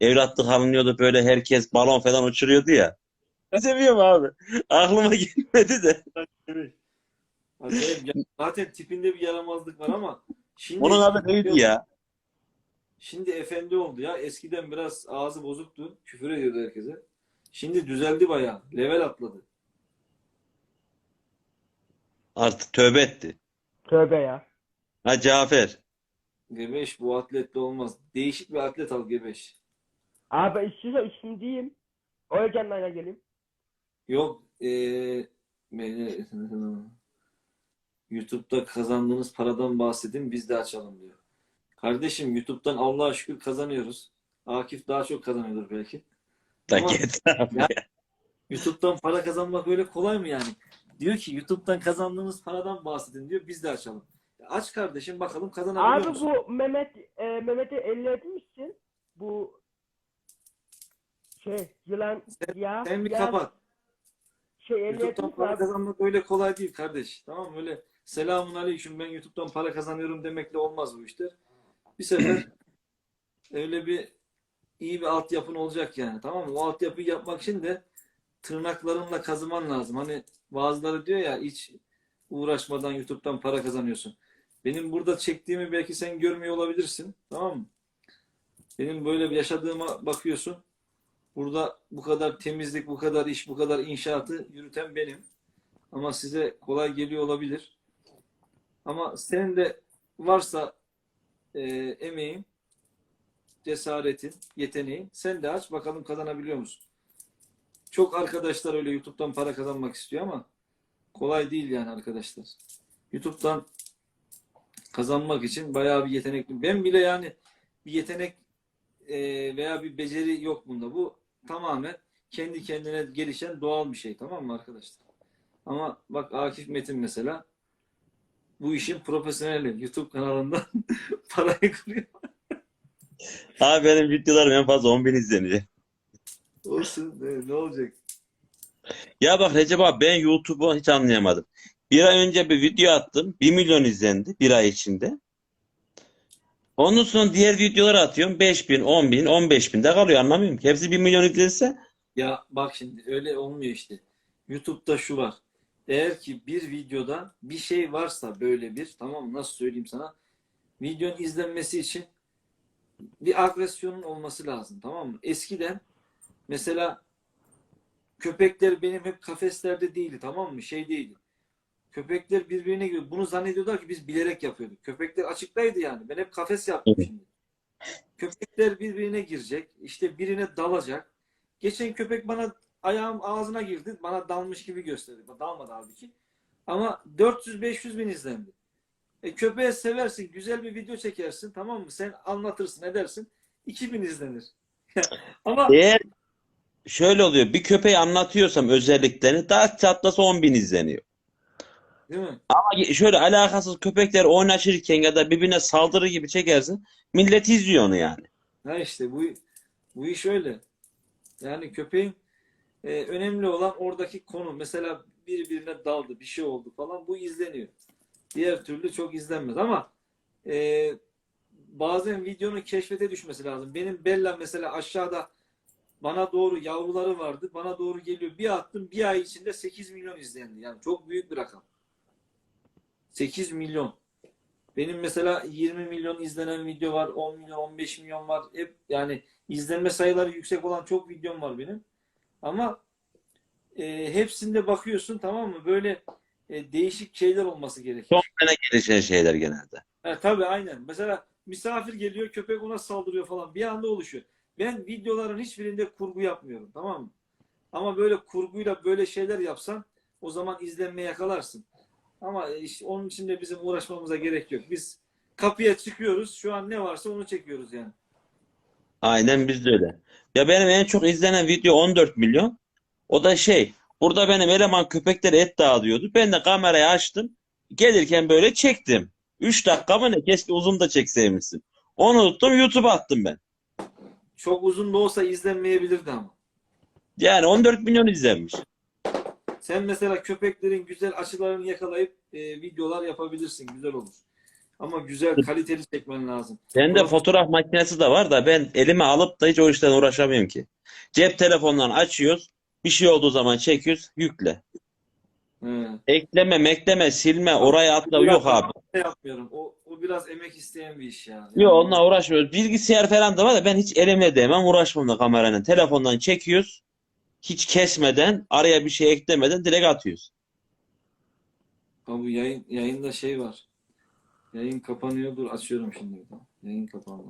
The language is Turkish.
evlatlık alınıyordu böyle herkes balon falan uçuruyordu ya. Seviyorum abi. Aklıma gelmedi de. Evet. Acayip. Ya- Zaten tipinde bir yaramazlık var ama şimdi Onun adı neydi ya? Şimdi efendi oldu ya. Eskiden biraz ağzı bozuktu. Küfür ediyordu herkese. Şimdi düzeldi bayağı. Level atladı. Artık tövbe etti. Tövbe ya. Ha Cafer. Gebeş bu atletle olmaz. Değişik bir atlet al Gebeş. Abi ben istiyorsan isim diyeyim. O yüzden geleyim. Yok eee beni- YouTube'da kazandığınız paradan bahsedin biz de açalım diyor. Kardeşim YouTube'dan Allah'a şükür kazanıyoruz. Akif daha çok kazanıyordur belki. Da Ama- git YouTube'dan para kazanmak öyle kolay mı yani? Diyor ki YouTube'dan kazandığınız paradan bahsedin diyor. Biz de açalım. Aç kardeşim bakalım kazanabiliyor Abi musun? bu Mehmet e, Mehmet'i ellemişsin. Bu şey yılan ya Sen bir ya kapat. şey YouTube'dan para kazanmak öyle kolay değil kardeş. Tamam mı? Öyle selamun aleyküm ben YouTube'dan para kazanıyorum demekle olmaz bu işler. Bir sefer öyle bir iyi bir altyapın olacak yani. Tamam mı? O altyapıyı yapmak için de tırnaklarınla kazıman lazım. Hani bazıları diyor ya hiç uğraşmadan YouTube'dan para kazanıyorsun. Benim burada çektiğimi belki sen görmüyor olabilirsin. Tamam mı? Benim böyle bir yaşadığıma bakıyorsun. Burada bu kadar temizlik, bu kadar iş, bu kadar inşaatı yürüten benim. Ama size kolay geliyor olabilir. Ama senin de varsa e, emeğin, cesaretin, yeteneğin sen de aç bakalım kazanabiliyor musun? Çok arkadaşlar öyle YouTube'dan para kazanmak istiyor ama kolay değil yani arkadaşlar. YouTube'dan kazanmak için bayağı bir yetenekli. Ben bile yani bir yetenek e, veya bir beceri yok bunda. Bu tamamen kendi kendine gelişen doğal bir şey tamam mı arkadaşlar? Ama bak Akif Metin mesela bu işin profesyoneli. YouTube kanalından parayı kırıyor. Abi benim videolarım en fazla 10 bin izleniyor. Olsun ne, ne olacak? Ya bak Recep abi ben YouTube'u hiç anlayamadım. Bir ay önce bir video attım. 1 milyon izlendi bir ay içinde. Ondan sonra diğer videoları atıyorum. 5 bin, 10 bin, 15 bin de kalıyor anlamıyorum. Hepsi 1 milyon izlense Ya bak şimdi öyle olmuyor işte. YouTube'da şu var. Eğer ki bir videoda bir şey varsa böyle bir tamam? Nasıl söyleyeyim sana? Videonun izlenmesi için bir agresyonun olması lazım tamam mı? Eskiden mesela köpekler benim hep kafeslerde değildi tamam mı? Şey değildi. Köpekler birbirine giriyor. Bunu zannediyorlar ki biz bilerek yapıyorduk. Köpekler açıktaydı yani. Ben hep kafes yaptım Evet. şimdi. Köpekler birbirine girecek. İşte birine dalacak. Geçen köpek bana ayağım ağzına girdi. Bana dalmış gibi gösterdi. Dalmadı halbuki. Ama 400-500 bin izlendi. E, köpeği seversin. Güzel bir video çekersin. Tamam mı? Sen anlatırsın edersin. 2000 izlenir. Ama eğer şöyle oluyor. Bir köpeği anlatıyorsam özelliklerini daha çatlasa 10 bin izleniyor. Değil mi? Ama şöyle alakasız köpekler oynaşırken ya da birbirine saldırı gibi çekersin. Millet izliyor onu yani. Ha işte bu bu iş öyle. Yani köpeğin e, önemli olan oradaki konu. Mesela birbirine daldı, bir şey oldu falan. Bu izleniyor. Diğer türlü çok izlenmez ama e, bazen videonun keşfete düşmesi lazım. Benim Bella mesela aşağıda bana doğru yavruları vardı. Bana doğru geliyor. Bir attım bir ay içinde 8 milyon izlendi. Yani çok büyük bir rakam. 8 milyon. Benim mesela 20 milyon izlenen video var, 10 milyon, 15 milyon var. Hep yani izlenme sayıları yüksek olan çok videom var benim. Ama e, hepsinde bakıyorsun tamam mı? Böyle e, değişik şeyler olması gerekiyor. Son sene gelişen şeyler genelde. Ha, tabii aynen. Mesela misafir geliyor, köpek ona saldırıyor falan. Bir anda oluşuyor. Ben videoların hiçbirinde kurgu yapmıyorum tamam mı? Ama böyle kurguyla böyle şeyler yapsan o zaman izlenme yakalarsın. Ama işte onun için de bizim uğraşmamıza gerek yok. Biz kapıya çıkıyoruz. Şu an ne varsa onu çekiyoruz yani. Aynen biz de öyle. Ya benim en çok izlenen video 14 milyon. O da şey, burada benim eleman köpeklere et dağılıyordu. Ben de kamerayı açtım. Gelirken böyle çektim. 3 dakika mı ne? Keşke uzun da çekseymişsin. Onu tuttum YouTube'a attım ben. Çok uzun da olsa izlenmeyebilirdi ama. Yani 14 milyon izlenmiş. Sen mesela köpeklerin güzel açılarını yakalayıp e, videolar yapabilirsin. Güzel olur. Ama güzel, kaliteli çekmen lazım. Bende Fotoğraf- fotoğraf makinesi de var da ben elime alıp da hiç o işten uğraşamıyorum ki. Cep telefonundan açıyoruz. Bir şey olduğu zaman çekiyoruz, yükle. He. Ekleme, mekleme, silme, oraya atla yok abi. şey yapmıyorum. O, o biraz emek isteyen bir iş yani. Yok onunla uğraşmıyoruz. Bilgisayar falan da var da ben hiç elimle değmem uğraşmam da kameranın. Telefondan çekiyoruz. Hiç kesmeden, araya bir şey eklemeden direkt atıyoruz. Abi yayın, yayında şey var. Yayın kapanıyor. Dur açıyorum şimdi. Yayın kapandı.